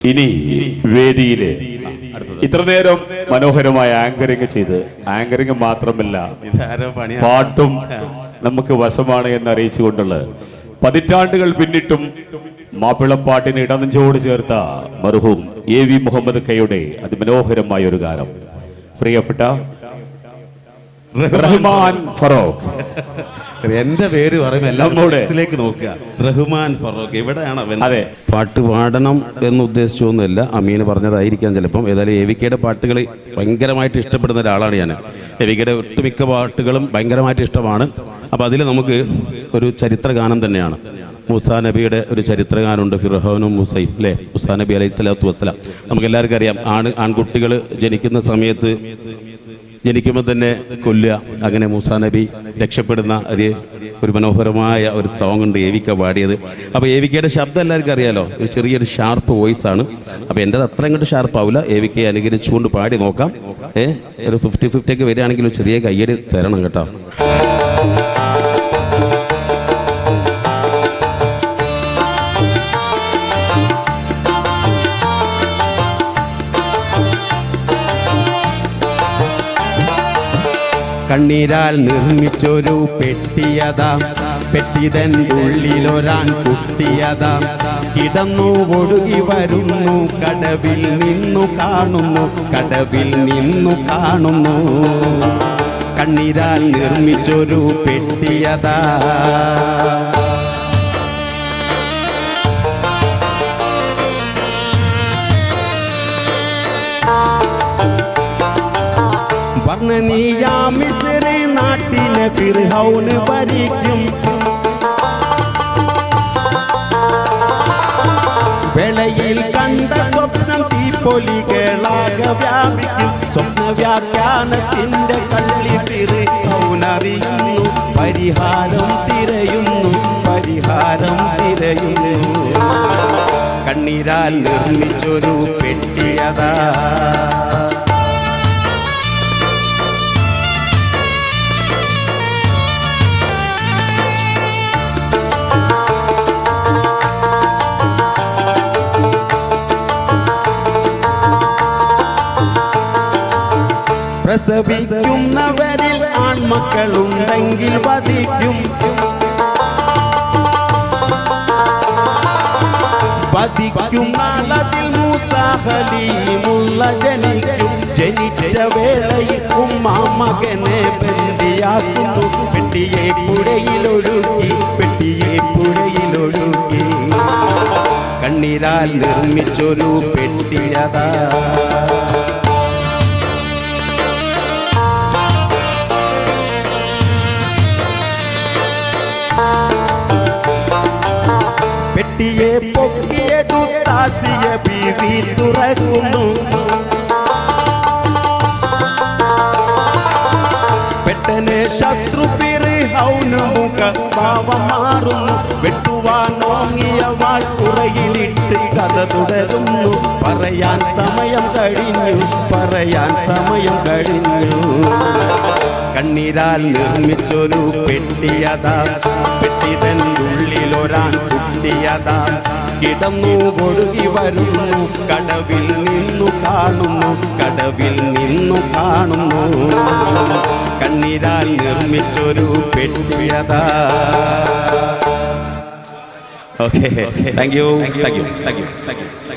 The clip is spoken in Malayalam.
ഇനി വേദിയിലെ ഇത്ര നേരം മനോഹരമായ ആങ്കറിങ് ചെയ്ത് ആങ്കറിങ് മാത്രമല്ല പാട്ടും നമുക്ക് വശമാണ് എന്ന് അറിയിച്ചുകൊണ്ടുള്ള പതിറ്റാണ്ടുകൾ പിന്നിട്ടും മാപ്പിളപ്പാട്ടിന് ഇടനെഞ്ചോട് ചേർത്ത മർഹൂം എ വി മുഹമ്മദ് കയുടെ അതിമനോഹരമായ ഒരു ഗാനം. പ്രിയപ്പെട്ട റഹ്മാൻ ഫറോക്ക് എന്റെ പേര് പറയുമ്പോൾ എല്ലാം നോക്കുക. റഹ്മാൻ ഫറൂഖ് എവിടെയാണ് അവൻ? അതെ. പാട്ട് പാടണം എന്ന് ഉദ്ദേശിച്ചൊന്നുമില്ല. അമീന് പറഞ്ഞതായിരിക്കാം ചിലപ്പം. ഏതായാലും എവിക്കയുടെ പാട്ടുകൾ ഭയങ്കരമായിട്ട് ഇഷ്ടപ്പെടുന്ന ഒരാളാണ് ഞാൻ. എവിക്കയുടെ ഒട്ടുമിക്ക പാട്ടുകളും ഭയങ്കരമായിട്ട് ഇഷ്ടമാണ്. അപ്പോൾ അതിൽ നമുക്ക് ഒരു ചരിത്രഗാനം തന്നെയാണ്. മുസാ നബിയുടെ ഒരു ചരിത്രഗാനുണ്ട് ഫിർഹോനും മുസൈം അല്ലേ മുസാ നബി അലൈഹി സ്വലാത്തു വസ്സലാം. നമുക്ക് എല്ലാവർക്കും അറിയാം ആണ് ആൺകുട്ടികൾ ജനിക്കുന്ന സമയത്ത് ജനിക്കുമ്പോൾ തന്നെ കൊല്ലുക. അങ്ങനെ മൂസാ നബി രക്ഷപ്പെടുന്ന ഒരു ഒരു മനോഹരമായ ഒരു സോങ് ഉണ്ട് ഏവിക്ക പാടിയത്. അപ്പോൾ ഏവിക്കയുടെ ശബ്ദം എല്ലാവർക്കും അറിയാലോ? ഒരു ചെറിയൊരു ഷാർപ്പ് വോയിസ് ആണ്. അപ്പോൾ എന്റെ അത്ര അങ്ങോട്ട് ഷാർപ്പ് ആവില്ല ഏവിക്കയെ അനുകരിച്ചുകൊണ്ട് പാടി നോക്കാം. ഏഹ് ഒരു ഫിഫ്റ്റി ഫിഫ്റ്റി ഒക്കെ വരികയാണെങ്കിൽ ഒരു ചെറിയ കയ്യടി തരണം കേട്ടോ. കണ്ണീരാൽ നിർമ്മിച്ചൊരു പെട്ടിയതാ. പെട്ടിതൻ ഉള്ളിലൊരാൻ കുട്ടിയതാ. കിടന്നു ഒടുകി വരുന്നു കടവിൽ നിന്നു കാണുന്നു കടവിൽ നിന്നു കാണുന്നു. കണ്ണീരാൽ നിർമ്മിച്ചൊരു പെട്ടിയതാ. വർണനീയാ മിസ്രി നാട്ടിലെ ഫിർഹൗന് ഭരിക്കും. വേളയിൽ കണ്ട സ്വപ്നം തീപ്പൊലികളാകെ വ്യാപിക്കും. സ്വപ്ന വ്യാഖ്യാനത്തിന്റെ കള്ളി ഫിർഹൗനറിയുന്നു പരിഹാരം തിരയുന്നു പരിഹാരം തിരയുന്നു. കണ്ണീരാൽ നിർമ്മിച്ചൊരു പെട്ടിയതാ പ്രസവിക്കുന്നവരിൽ ആൺമക്കളുണ്ടെങ്കിൽ വധിക്കും. വധിക്കും മൂസാഹലീമുള്ള ജനിക്കും. ജനിച്ച വേളയിൽ ഉമ്മ മകനെ ബന്ദിയാക്കുന്നു പെട്ടിയെ പുഴയിലൊഴുകി പെട്ടിയെ പുഴയിലൊഴുകി കണ്ണീരാൽ നിർമ്മിച്ചൊരു പെട്ടിയതാ ബീവി തുറക്കുന്നു. പെട്ടെന്ന് ശത്രു ഹൗന് മുഖ ഭാവം മാറുന്നു. വെട്ടുവാനോങ്ങിയ വാൾപ്പുറയിലിട്ട് കഥ തുടരുന്നു. പറയാൻ സമയം കഴിഞ്ഞു പറയാൻ സമയം കഴിഞ്ഞു. കണ്ണീരാൽ നിർമ്മിച്ചൊരു പെട്ടിയതാ പെട്ടിതൻ ഉള്ളിലൊരാൻ കുട്ടിയതാ കിടന്നു ഒഴുകി വരുന്നു. കടവിൽ നിന്നു കാണുന്നു കടവിൽ നിന്നു കാണുന്നു. കണ്ണീരാൽ നിർമ്മിച്ചൊരു പെട്ടിയതാ okay thank you thank you thank you thank you